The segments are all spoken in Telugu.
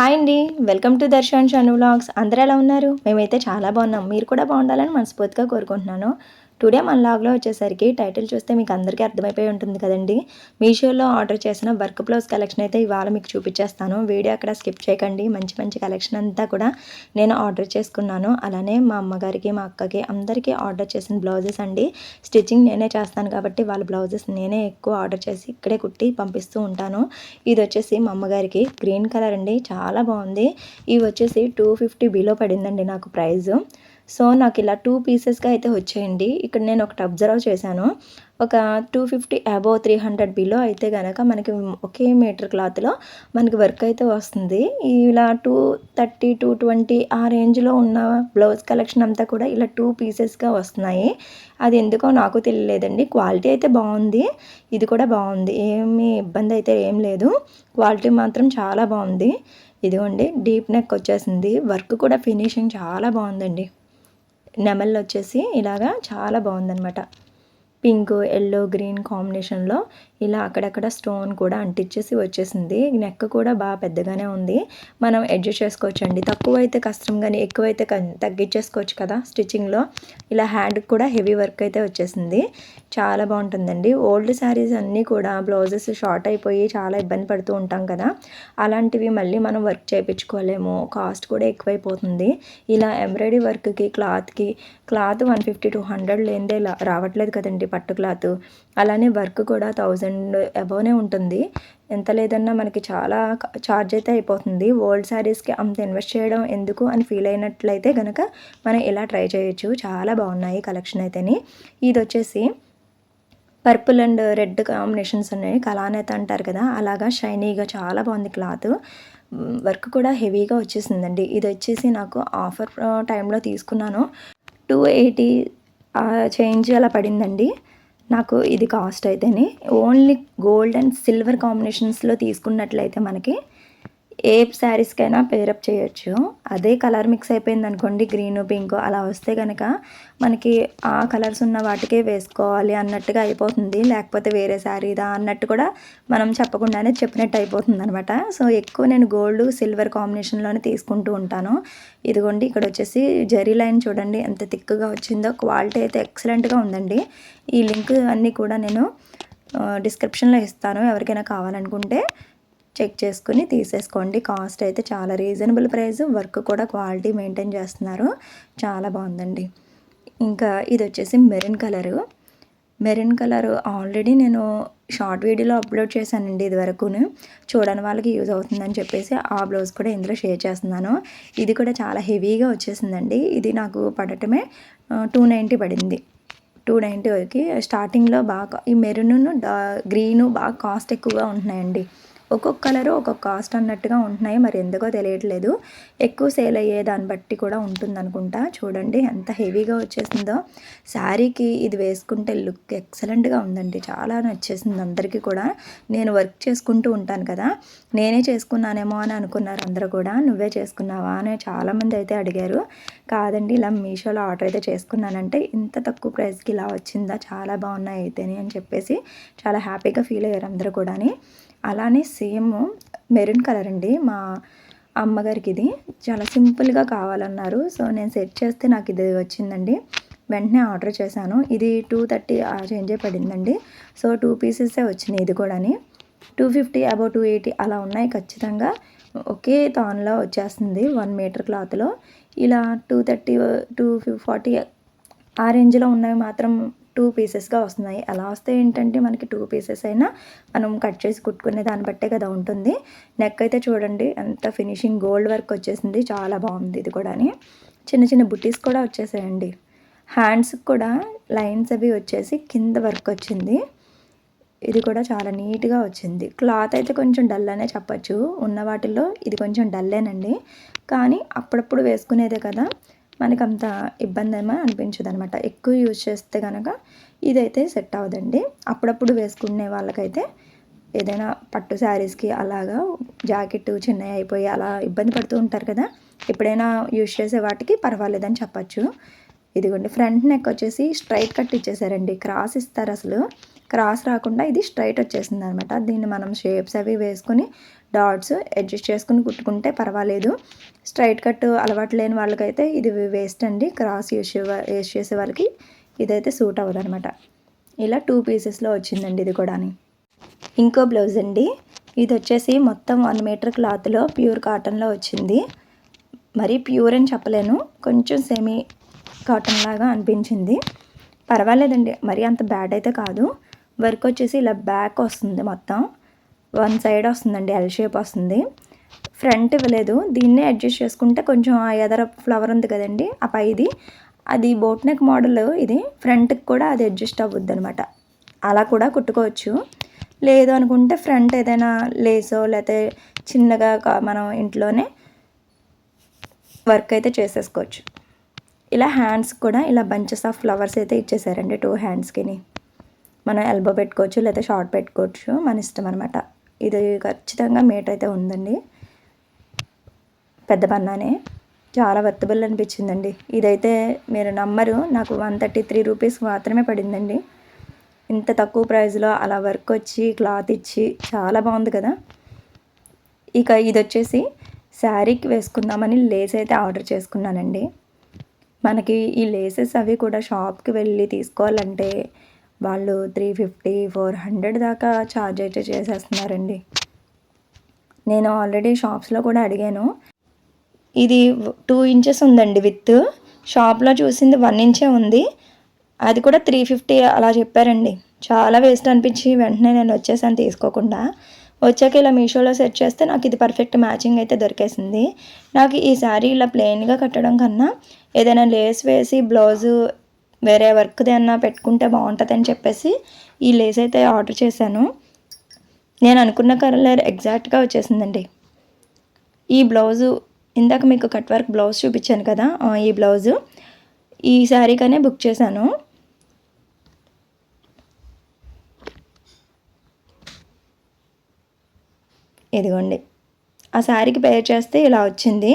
హాయ్ అండి. వెల్కమ్ టు దర్శన్ షన్ వ్లాగ్స్. అందరూ ఎలా ఉన్నారు? మేమైతే చాలా బాగున్నాం. మీరు కూడా బాగుండాలని మనస్ఫూర్తిగా కోరుకుంటున్నాను. టుడే మన లాగ్లో వచ్చేసరికి టైటిల్ చూస్తే మీకు అందరికీ అర్థమైపోయి ఉంటుంది కదండి. మీషోలో ఆర్డర్ చేసిన వర్క్ బ్లౌజ్ కలెక్షన్ అయితే ఇవాళ మీకు చూపించేస్తాను. వీడియో అక్కడ స్కిప్ చేయకండి. మంచి మంచి కలెక్షన్ అంతా కూడా నేను ఆర్డర్ చేసుకున్నాను. అలానే మా అమ్మగారికి మా అక్కకి అందరికీ ఆర్డర్ చేసిన బ్లౌజెస్ అండి. స్టిచ్చింగ్ నేనే చేస్తాను కాబట్టి వాళ్ళ బ్లౌజెస్ నేనే ఎక్కువ ఆర్డర్ చేసి ఇక్కడే కుట్టి పంపిస్తూ ఉంటాను. ఇది వచ్చేసి మా అమ్మగారికి గ్రీన్ కలర్ అండి. చాలా బాగుంది. ఇవి వచ్చేసి టూ ఫిఫ్టీ బిలో పడిందండి నాకు ప్రైజు. సో నాకు ఇలా టూ పీసెస్గా అయితే వచ్చేయండి. ఇక్కడ నేను ఒకటి అబ్జర్వ్ చేశాను. ఒక two fifty above three hundred below అయితే కనుక మనకి ఒకే మీటర్ క్లాత్లో మనకి వర్క్ అయితే వస్తుంది. ఇలా టూ థర్టీ టూ ట్వంటీ ఆ రేంజ్లో ఉన్న బ్లౌజ్ కలెక్షన్ అంతా కూడా ఇలా టూ పీసెస్గా వస్తున్నాయి. అది ఎందుకో నాకు తెలియలేదండి. క్వాలిటీ అయితే బాగుంది. ఇది కూడా బాగుంది. ఏమీ ఇబ్బంది అయితే ఏం లేదు. క్వాలిటీ మాత్రం చాలా బాగుంది. ఇదిగోండి డీప్ నెక్ వచ్చేసింది. వర్క్ కూడా ఫినిషింగ్ చాలా బాగుందండి. నెమళ్ళు వచ్చేసి ఇలాగా చాలా బాగుందనమాట పింక్ ఎల్లో గ్రీన్ కాంబినేషన్లో ఇలా అక్కడక్కడ స్టోన్ కూడా అంటించేసి వచ్చేసింది. నెక్ కూడా బాగా పెద్దగానే ఉంది. మనం అడ్జస్ట్ చేసుకోవచ్చు అండి తక్కువ అయితే కష్టం కానీ ఎక్కువైతే తగ్గించేసుకోవచ్చు కదా స్టిచ్చింగ్లో. ఇలా హ్యాండ్కి కూడా హెవీ వర్క్ అయితే వచ్చేసింది. చాలా బాగుంటుందండి. ఓల్డ్ శారీస్ అన్నీ కూడా బ్లౌజెస్ షార్ట్ అయిపోయి చాలా ఇబ్బంది పడుతూ ఉంటాం కదా. అలాంటివి మళ్ళీ మనం వర్క్ చేయించుకోలేము కాస్ట్ కూడా ఎక్కువైపోతుంది. ఇలా ఎంబ్రాయిడరీ వర్క్కి క్లాత్కి cloth one fifty two hundred లేనిదే రావట్లేదు కదండి పట్టు క్లాత్. అలానే వర్క్ కూడా థౌజండ్ అబోనే ఉంటుంది. ఎంత లేదన్నా మనకి చాలా ఛార్జ్ అయితే అయిపోతుంది. ఓల్డ్ శారీస్కి అంత ఇన్వెస్ట్ చేయడం ఎందుకు అని ఫీల్ అయినట్లయితే కనుక మనం ఇలా ట్రై చేయొచ్చు. చాలా బాగున్నాయి కలెక్షన్ అయితేని. ఇది వచ్చేసి పర్పుల్ అండ్ రెడ్ కాంబినేషన్స్ ఉన్నాయి. కళానేత అంటారు కదా అలాగా షైనీగా చాలా బాగుంది క్లాత్ వర్క్ కూడా హెవీగా వచ్చేసిందండి. ఇది వచ్చేసి నాకు ఆఫర్ టైంలో తీసుకున్నాను. టూ ఎయిటీ చేంజ్ అలా పడిందండి. నాకు ఇది కాస్ట్ అయితేనే ఓన్లీ గోల్డ్ అండ్ సిల్వర్ కాంబినేషన్స్లో తీసుకున్నట్లయితే మనకి ఏ శారీస్కైనా పేరప్ చేయొచ్చు. అదే కలర్ మిక్స్ అయిపోయింది అనుకోండి గ్రీన్ పింక్ అలా వస్తే కనుక మనకి ఆ కలర్స్ ఉన్న వాటికే వేసుకోవాలి అన్నట్టుగా అయిపోతుంది. లేకపోతే వేరే శారీదా అన్నట్టు కూడా మనం చెప్పకుండానే చెప్పినట్టు అయిపోతుంది అనమాట సో ఎక్కువ నేను గోల్డ్ సిల్వర్ కాంబినేషన్లోనే తీసుకుంటూ ఉంటాను. ఇదిగోండి ఇక్కడ వచ్చేసి జరీ లైన్ చూడండి ఎంత థిక్గా వచ్చిందో. క్వాలిటీ అయితే ఎక్సలెంట్గా ఉందండి. ఈ లింక్ అన్నీ కూడా నేను డిస్క్రిప్షన్లో ఇస్తాను ఎవరికైనా కావాలనుకుంటే. చెక్ చేసుకుని తీసేసుకోండి. కాస్ట్ అయితే చాలా రీజనబుల్ ప్రైస్. వర్క్ కూడా క్వాలిటీ మెయింటైన్ చేస్తున్నారు. చాలా బాగుందండి. ఇంకా ఇది వచ్చేసి maroon colour. Maroon colour already నేను షార్ట్ వీడియోలో అప్లోడ్ చేశానండి ఇది వరకును. చూడని వాళ్ళకి యూజ్ అవుతుందని చెప్పేసి ఆ బ్లౌజ్ కూడా ఇందులో షేర్ చేస్తున్నాను. ఇది కూడా చాలా హెవీగా వచ్చేసిందండి. ఇది నాకు పడటమే టూ నైంటీ పడింది. టూ నైంటీకి స్టార్టింగ్లో బాగా ఈ మెరూన్ గ్రీను బాగా కాస్ట్ ఎక్కువగా ఉంటున్నాయండి. ఒక్కొక్క కలరు ఒక్కొక్క కాస్ట్ అన్నట్టుగా ఉంటున్నాయి. మరి ఎందుకో తెలియట్లేదు. ఎక్కువ సేల్ అయ్యే దాన్ని బట్టి కూడా ఉంటుందనుకుంటా. చూడండి ఎంత హెవీగా వచ్చేసిందో. శారీకి ఇది వేసుకుంటే లుక్ ఎక్సలెంట్గా ఉందండి. చాలా నచ్చేసింది అందరికీ కూడా. నేను వర్క్ చేసుకుంటూ ఉంటాను కదా. నేనే చేసుకున్నానేమో అని అనుకున్నారు అందరూ కూడా. నువ్వే చేసుకున్నావా అని చాలామంది అయితే అడిగారు. కాదండి ఇలా మీషోలో ఆర్డర్ అయితే చేసుకున్నానంటే ఇంత తక్కువ ప్రైస్కి ఇలా వచ్చిందా? చాలా బాగున్నాయి అయితేనే అని చెప్పేసి చాలా హ్యాపీగా ఫీల్ అయ్యారు అందరూ కూడా అలానే సేమ్ మెరూన్ కలర్ అండి మా అమ్మగారికి ఇది చాలా సింపుల్గా కావాలన్నారు. సో నేను సెట్ చేస్తే నాకు ఇది వచ్చిందండి. వెంటనే ఆర్డర్ చేశాను. ఇది టూ థర్టీ ఆ చేంజే పడిందండి. సో టూ పీసెసే వచ్చినాయి ఇది కూడాని. Two fifty about two eighty అలా ఉన్నాయి ఖచ్చితంగా. ఒకే తాన్లో వచ్చేస్తుంది వన్ మీటర్ క్లాత్లో. ఇలా టూ థర్టీ టూ ఫార్టీ ఆ రేంజ్లో ఉన్నవి మాత్రం టూ పీసెస్గా వస్తున్నాయి. అలా వస్తే ఏంటంటే మనకి టూ పీసెస్ అయినా మనం కట్ చేసి కుట్టుకునే దాన్ని బట్టే కదా ఉంటుంది. నెక్ అయితే చూడండి ఎంత ఫినిషింగ్ గోల్డ్ వర్క్ వచ్చేసింది. చాలా బాగుంది ఇది కూడా చిన్న చిన్న బుటీస్ కూడా వచ్చేసాయండి. హ్యాండ్స్కి కూడా లైన్స్ అవి వచ్చేసి కింద వర్క్ వచ్చింది. ఇది కూడా చాలా నీట్గా వచ్చింది. క్లాత్ అయితే కొంచెం డల్ అనే చెప్పచ్చు. ఉన్న వాటిల్లో ఇది కొంచెం డల్లేనండి కానీ అప్పుడప్పుడు వేసుకునేదే కదా. మనకు అంత ఇబ్బంది ఏమో అనిపించదు అనమాట ఎక్కువ యూజ్ చేస్తే కనుక ఇదైతే సెట్ అవ్వదండి. అప్పుడప్పుడు వేసుకునే వాళ్ళకైతే ఏదైనా పట్టు శారీస్కి అలాగా జాకెట్ చిన్నవి అయిపోయి అలా ఇబ్బంది పడుతూ ఉంటారు కదా ఎప్పుడైనా యూజ్ చేసే వాటికి పర్వాలేదని చెప్పచ్చు. ఇదిగోండి ఫ్రంట్ నెక్ వచ్చేసి స్ట్రైట్ కట్ ఇచ్చేసారండి. క్రాస్ ఇస్తారు అసలు. క్రాస్ రాకుండా ఇది స్ట్రైట్ వచ్చేసింది అనమాట దీన్ని మనం షేప్స్ అవి వేసుకొని డాట్స్ అడ్జస్ట్ చేసుకుని కుట్టుకుంటే పర్వాలేదు. స్ట్రైట్ కట్ అలవాటు లేని వాళ్ళకైతే ఇది వేస్ట్ అండి. క్రాస్ యూస్ యూస్ చేసే వాళ్ళకి ఇదైతే సూట్ అవ్వదు అనమాట ఇలా టూ పీసెస్లో వచ్చిందండి ఇది కూడా ఇంకో బ్లౌజ్ అండి. ఇది వచ్చేసి మొత్తం వన్ మీటర్ క్లాత్లో ప్యూర్ కాటన్లో వచ్చింది. మరీ ప్యూర్ అని చెప్పలేను. కొంచెం సెమీ కాటన్ లాగా అనిపించింది. పర్వాలేదండి. మరీ అంత బ్యాడ్ అయితే కాదు. వర్క్ వచ్చేసి ఇలా బ్యాక్ వస్తుంది మొత్తం. వన్ సైడ్ వస్తుందండి ఎల్ షేప్ వస్తుంది. ఫ్రంట్ ఇవ్వలేదు దీన్నే అడ్జస్ట్ చేసుకుంటే కొంచెం ఆ ఎదర ఫ్లవర్ ఉంది కదండి ఆ పైది. అది బోట్ నెక్ మోడల్ ఇది. ఫ్రంట్కి కూడా అది అడ్జస్ట్ అవ్వద్దు అనమాట అలా కూడా కుట్టుకోవచ్చు. లేదు అనుకుంటే ఫ్రంట్ ఏదైనా లేసో లేకపోతే చిన్నగా మనం ఇంట్లోనే వర్క్ అయితే చేసేసుకోవచ్చు. ఇలా హ్యాండ్స్ కూడా ఇలా బంచెస్ ఆఫ్ ఫ్లవర్స్ అయితే ఇచ్చేసారండి టూ హ్యాండ్స్కి మనం ఎల్బో పెట్టుకోవచ్చు లేదా షార్ట్ పెట్టుకోవచ్చు మన ఇష్టం అనమాట ఇది ఖచ్చితంగా మేట్ అయితే ఉందండి. పెద్ద పన్నానే చాలా వర్తబుల్ అనిపించిందండి. ఇదైతే మీరు నమ్మరు నాకు వన్ థర్టీ త్రీ రూపీస్ మాత్రమే పడిందండి. ఇంత తక్కువ ప్రైస్లో అలా వర్క్ వచ్చి క్లాత్ ఇచ్చి చాలా బాగుంది కదా. ఇక ఇది వచ్చేసి శారీకి వేసుకుందామని లేస్ అయితే ఆర్డర్ చేసుకున్నానండి. మనకి ఈ లేసెస్ అవి కూడా షాప్కి వెళ్ళి తీసుకోవాలంటే వాళ్ళు త్రీ ఫిఫ్టీ ఫోర్ హండ్రెడ్ దాకా ఛార్జ్ అయితే చేసేస్తున్నారండి. నేను ఆల్రెడీ షాప్స్లో కూడా అడిగాను. ఇది టూ ఇంచెస్ ఉందండి విత్ షాప్లో చూసింది వన్ ఇంచే ఉంది. అది కూడా త్రీ ఫిఫ్టీ అలా చెప్పారండి. చాలా వేస్ట్ అనిపించి వెంటనే నేను వచ్చేసాను తీసుకోకుండా. వచ్చాక ఇలా మీషోలో సెర్చ్ చేస్తే నాకు ఇది పర్ఫెక్ట్ మ్యాచింగ్ అయితే దొరికేసింది. నాకు ఈ శారీ ఇలా ప్లెయిన్గా కట్టడం కన్నా ఏదైనా లేస్ వేసి బ్లౌజు వేరే వర్క్ ఏమన్నా పెట్టుకుంటే బాగుంటుంది అని చెప్పేసి ఈ లేస్ అయితే ఆర్డర్ చేశాను. నేను అనుకున్న కలర్ ఎగ్జాక్ట్గా వచ్చేసిందండి. ఈ బ్లౌజు ఇందాక మీకు కట్ వర్క్ బ్లౌజ్ చూపించాను కదా ఈ బ్లౌజు ఈ శారీకనే బుక్ చేశాను. ఇదిగోండి. ఆ శారీకి పేర్ చేస్తే ఇలా వచ్చింది.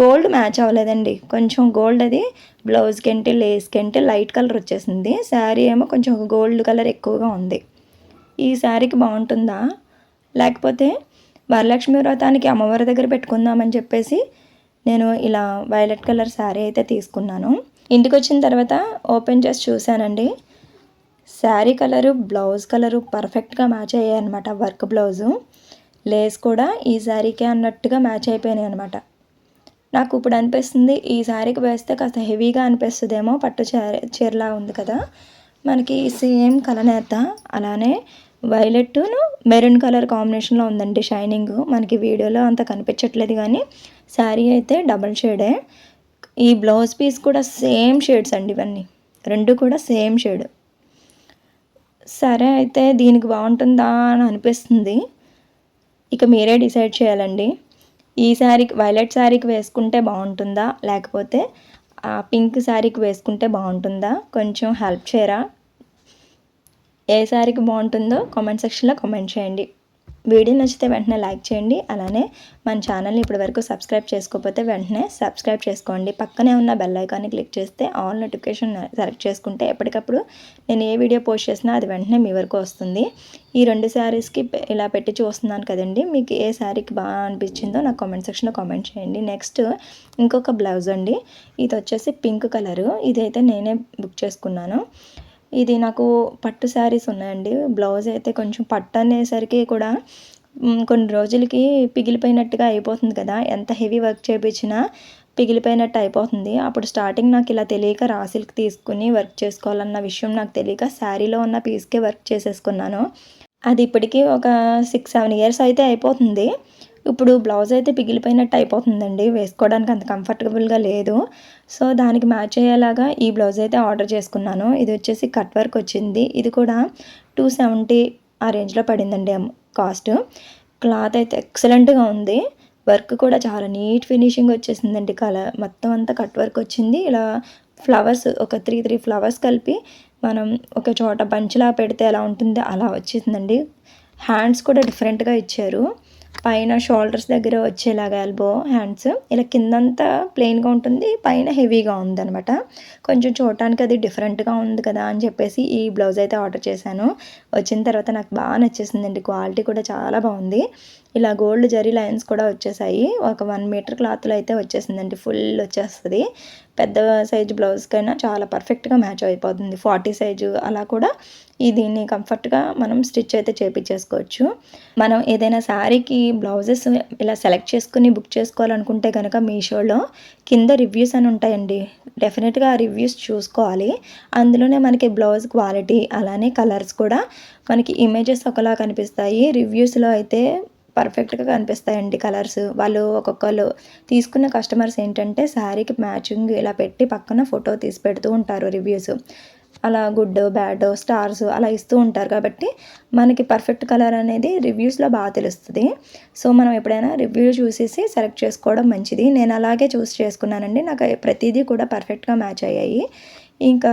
గోల్డ్ మ్యాచ్ అవ్వలేదండి. కొంచెం గోల్డ్ అది బ్లౌజ్కి అంటే లేస్కి అంటే లైట్ కలర్ వచ్చేసింది. శారీ ఏమో కొంచెం గోల్డ్ కలర్ ఎక్కువగా ఉంది. ఈ శారీకి బాగుంటుందా? లేకపోతే వరలక్ష్మి వ్రతానికి అమ్మవారి దగ్గర పెట్టుకుందామని చెప్పేసి నేను ఇలా వైలెట్ కలర్ శారీ అయితే తీసుకున్నాను. ఇంటికి వచ్చిన తర్వాత ఓపెన్ చేసి చూశానండి. శారీ కలరు బ్లౌజ్ కలరు పర్ఫెక్ట్గా మ్యాచ్ అయ్యాయి అనమాట వర్క్ బ్లౌజు లేస్ కూడా ఈ శారీకే అన్నట్టుగా మ్యాచ్ అయిపోయినాయి అనమాట నాకు ఇప్పుడు అనిపిస్తుంది ఈ శారీకి వేస్తే కాస్త హెవీగా అనిపిస్తుందేమో పట్టు చీరలా ఉంది కదా. మనకి సేమ్ కలనేత అలానే వైలెట్ను మెరూన్ కలర్ కాంబినేషన్లో ఉందండి షైనింగ్. మనకి వీడియోలో అంత కనిపించట్లేదు కానీ శారీ అయితే డబల్ షేడే. ఈ బ్లౌజ్ పీస్ కూడా సేమ్ షేడ్స్ అండి ఇవన్నీ. రెండు కూడా సేమ్ షేడ్. సరే అయితే దీనికి బాగుంటుందా అని అనిపిస్తుంది. ఇక మీరే డిసైడ్ చేయాలండి. ఈ శారీకి వైలెట్ శారీకి వేసుకుంటే బాగుంటుందా? లేకపోతే పింక్ శారీకి వేసుకుంటే బాగుంటుందా? కొంచెం హెల్ప్ చేయరా? ఏ శారీకి బాగుంటుందో కామెంట్ సెక్షన్లో కామెంట్ చేయండి. వీడియో నచ్చితే వెంటనే లైక్ చేయండి. అలానే మన ఛానల్ని ఇప్పటివరకు సబ్స్క్రైబ్ చేసుకోకపోతే వెంటనే సబ్స్క్రైబ్ చేసుకోండి. పక్కనే ఉన్న బెల్ ఐకాన్ని క్లిక్ చేస్తే ఆల్ నోటిఫికేషన్ సెలెక్ట్ చేసుకుంటే ఎప్పటికప్పుడు నేను ఏ వీడియో పోస్ట్ చేసినా అది వెంటనే మీ వరకు వస్తుంది. ఈ రెండు శారీస్కి ఇలా పెట్టి చూస్తున్నాను కదండి. మీకు ఏ శారీకి బాగా అనిపించిందో నాకు కామెంట్ సెక్షన్లో కామెంట్ చేయండి. నెక్స్ట్ ఇంకొక బ్లౌజ్ అండి. ఇది వచ్చేసి పింక్ కలరు. ఇదైతే నేనే బుక్ చేసుకున్నాను. ఇది నాకు పట్టు శారీస్ ఉన్నాయండి. బ్లౌజ్ అయితే కొంచెం పట్టు అనేసరికి కూడా కొన్ని రోజులకి పిగిలిపోయినట్టుగా అయిపోతుంది కదా. ఎంత హెవీ వర్క్ చేయించినా పిగిలిపోయినట్టు అయిపోతుంది. అప్పుడు స్టార్టింగ్ నాకు ఇలా తెలియక రాసిల్కి తీసుకుని వర్క్ చేసుకోవాలన్న విషయం నాకు తెలియక శారీలో ఉన్న పీస్కే వర్క్ చేసేసుకున్నాను. అది ఇప్పటికీ ఒక సిక్స్ సెవెన్ ఇయర్స్ అయితే అయిపోతుంది. ఇప్పుడు బ్లౌజ్ అయితే పిగిలిపోయినట్టు అయిపోతుందండి. వేసుకోవడానికి అంత కంఫర్టబుల్గా లేదు. సో దానికి మ్యాచ్ అయ్యేలాగా ఈ బ్లౌజ్ అయితే ఆర్డర్ చేసుకున్నాను. ఇది వచ్చేసి కట్ వర్క్ వచ్చింది. ఇది కూడా టూ సెవెంటీ ఆ రేంజ్లో పడిందండి కాస్ట్. క్లాత్ అయితే ఎక్సలెంట్గా ఉంది. వర్క్ కూడా చాలా నీట్ ఫినిషింగ్ వచ్చేసిందండి కలర్. మొత్తం అంతా కట్ వర్క్ వచ్చింది. ఇలా ఫ్లవర్స్ ఒక త్రీ త్రీ ఫ్లవర్స్ కలిపి మనం ఒక చోట బంచ్లా పెడితే ఎలా ఉంటుందో అలా వచ్చేసిందండి. హ్యాండ్స్ కూడా డిఫరెంట్గా ఇచ్చారు. పైన షోల్డర్స్ దగ్గర వచ్చేలాగా ఎల్బో హ్యాండ్స్. ఇలా కిందంతా ప్లెయిన్గా ఉంటుంది పైన హెవీగా ఉందనమాట కొంచెం చూడటానికి అది డిఫరెంట్గా ఉంది కదా అని చెప్పేసి ఈ బ్లౌజ్ అయితే ఆర్డర్ చేశాను. వచ్చిన తర్వాత నాకు బాగా నచ్చేసిందండి క్వాలిటీ కూడా చాలా బాగుంది. ఇలా గోల్డ్ జరీ లైన్స్ కూడా వచ్చేసాయి. ఒక వన్ మీటర్ క్లాత్లో అయితే వచ్చేసిందండి ఫుల్ వచ్చేస్తుంది. పెద్ద సైజు బ్లౌజ్కైనా చాలా పర్ఫెక్ట్గా మ్యాచ్ అయిపోతుంది. ఫార్టీ సైజు అలా కూడా ఈ దీన్ని కంఫర్ట్గా మనం స్టిచ్ అయితే చేపించేసుకోవచ్చు మనం ఏదైనా శారీకి బ్లౌజెస్ ఇలా సెలెక్ట్ చేసుకుని బుక్ చేసుకోవాలనుకుంటే కనుక మీషోలో కింద రివ్యూస్ అని ఉంటాయండి. డెఫినెట్గా ఆ రివ్యూస్ చూసుకోవాలి. అందులోనే మనకి బ్లౌజ్ క్వాలిటీ అలానే కలర్స్ కూడా మనకి ఇమేజెస్ ఒకలా కనిపిస్తాయి. రివ్యూస్లో అయితే పర్ఫెక్ట్గా కనిపిస్తాయండి కలర్స్. వాళ్ళు ఒక్కొక్కరు తీసుకున్న కస్టమర్స్ ఏంటంటే శారీకి మ్యాచింగ్ ఇలా పెట్టి పక్కన ఫోటో తీసి పెడుతూ ఉంటారు రివ్యూస్. అలా గుడ్ బ్యాడ్ స్టార్స్ అలా ఇస్తూ ఉంటారు కాబట్టి మనకి పర్ఫెక్ట్ కలర్ అనేది రివ్యూస్లో బాగా తెలుస్తుంది. సో మనం ఎప్పుడైనా రివ్యూ చూసేసి సెలెక్ట్ చేసుకోవడం మంచిది. నేను అలాగే చూస్ చేసుకున్నానండి. నాకు ప్రతిదీ కూడా పర్ఫెక్ట్గా మ్యాచ్ అయ్యాయి. ఇంకా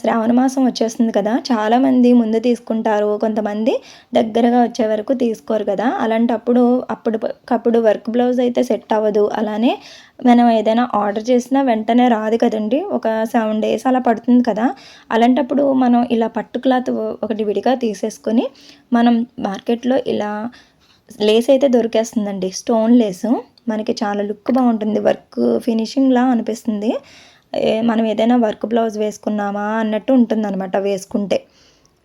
శ్రావణ మాసం వచ్చేస్తుంది కదా చాలామంది ముందు తీసుకుంటారు. కొంతమంది దగ్గరగా వచ్చే వరకు తీసుకోరు కదా. అలాంటప్పుడు అప్పుడు అప్పుడు వర్క్ బ్లౌజ్ అయితే సెట్ అవ్వదు. అలానే మనం ఏదైనా ఆర్డర్ చేసినా వెంటనే రాదు కదండి. ఒక సెవెన్ డేస్ అలా పడుతుంది కదా. అలాంటప్పుడు మనం ఇలా పట్టు క్లాత్ ఒకటి విడిగా తీసేసుకొని మనం మార్కెట్లో ఇలా లేస్ అయితే దొరికేస్తుందండి. Stone lace. మనకి చాలా లుక్ బాగుంటుంది. వర్క్ ఫినిషింగ్లా అనిపిస్తుంది. మనం ఏదైనా వర్క్ బ్లౌజ్ వేసుకున్నామా అన్నట్టు ఉంటుందన్నమాట వేసుకుంటే.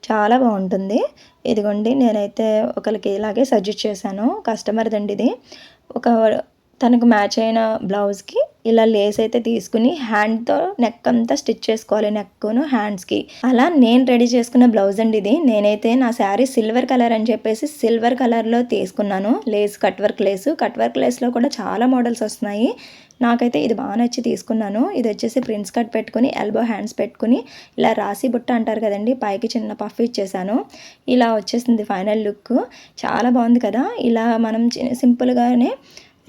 చాలా బాగుంటుంది. ఇదిగోండి నేనైతే ఒకరికి ఇలాగే సజెస్ట్ చేశాను. కస్టమర్ దండి ఇది. ఒక తనకు మ్యాచ్ అయిన బ్లౌజ్కి ఇలా లేస్ అయితే తీసుకుని హ్యాండ్తో నెక్ అంతా స్టిచ్ చేసుకోవాలి నెక్కును హ్యాండ్స్కి అలా నేను రెడీ చేసుకున్న బ్లౌజ్ అండి ఇది. నేనైతే నా శారీ సిల్వర్ కలర్ అని చెప్పేసి సిల్వర్ కలర్లో తీసుకున్నాను. Lace cut work lace cut work లేస్లో కూడా చాలా మోడల్స్ వస్తున్నాయి. నాకైతే ఇది బాగా నచ్చి తీసుకున్నాను. ఇది వచ్చేసి ప్రిన్స్ కట్ పెట్టుకుని ఎల్బో హ్యాండ్స్ పెట్టుకుని ఇలా రాసి బుట్ట అంటారు కదండి పైకి చిన్న పఫ్ ఇచ్చేసాను. ఇలా వచ్చేసింది ఫైనల్ లుక్. చాలా బాగుంది కదా ఇలా మనం సింపుల్గానే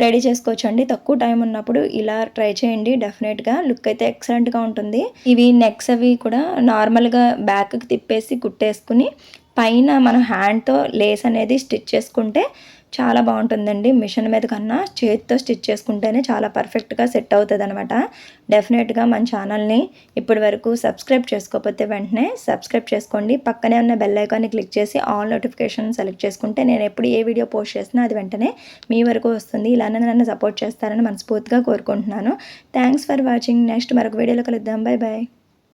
రెడీ చేసుకోవచ్చు అండి తక్కువ టైం ఉన్నప్పుడు ఇలా ట్రై చేయండి డెఫినెట్గా. లుక్ అయితే ఎక్సలెంట్గా ఉంటుంది. ఇవి నెక్స్ అవి కూడా నార్మల్గా బ్యాక్కి తిప్పేసి కుట్టేసుకుని పైన మనం హ్యాండ్తో లేస్ అనేది స్టిచ్ చేసుకుంటే చాలా బాగుంటుందండి. మిషన్ మీద కన్నా చేతితో స్టిచ్ చేసుకుంటేనే చాలా పర్ఫెక్ట్గా సెట్ అవుతుంది అనమాట డెఫినెట్గా మన ఛానల్ని ఇప్పటి వరకు సబ్స్క్రైబ్ చేసుకోకపోతే వెంటనే సబ్స్క్రైబ్ చేసుకోండి. పక్కనే ఉన్న బెల్ ఐకాన్ని క్లిక్ చేసి ఆల్ నోటిఫికేషన్ సెలెక్ట్ చేసుకుంటే నేను ఎప్పుడు ఏ వీడియో పోస్ట్ చేసినా అది వెంటనే మీ వరకు వస్తుంది. ఇలానే నన్ను సపోర్ట్ చేస్తారని మనస్ఫూర్తిగా కోరుకుంటున్నాను. Thanks for watching. నెక్స్ట్ మరొక వీడియోలో కలుద్దాం. Bye bye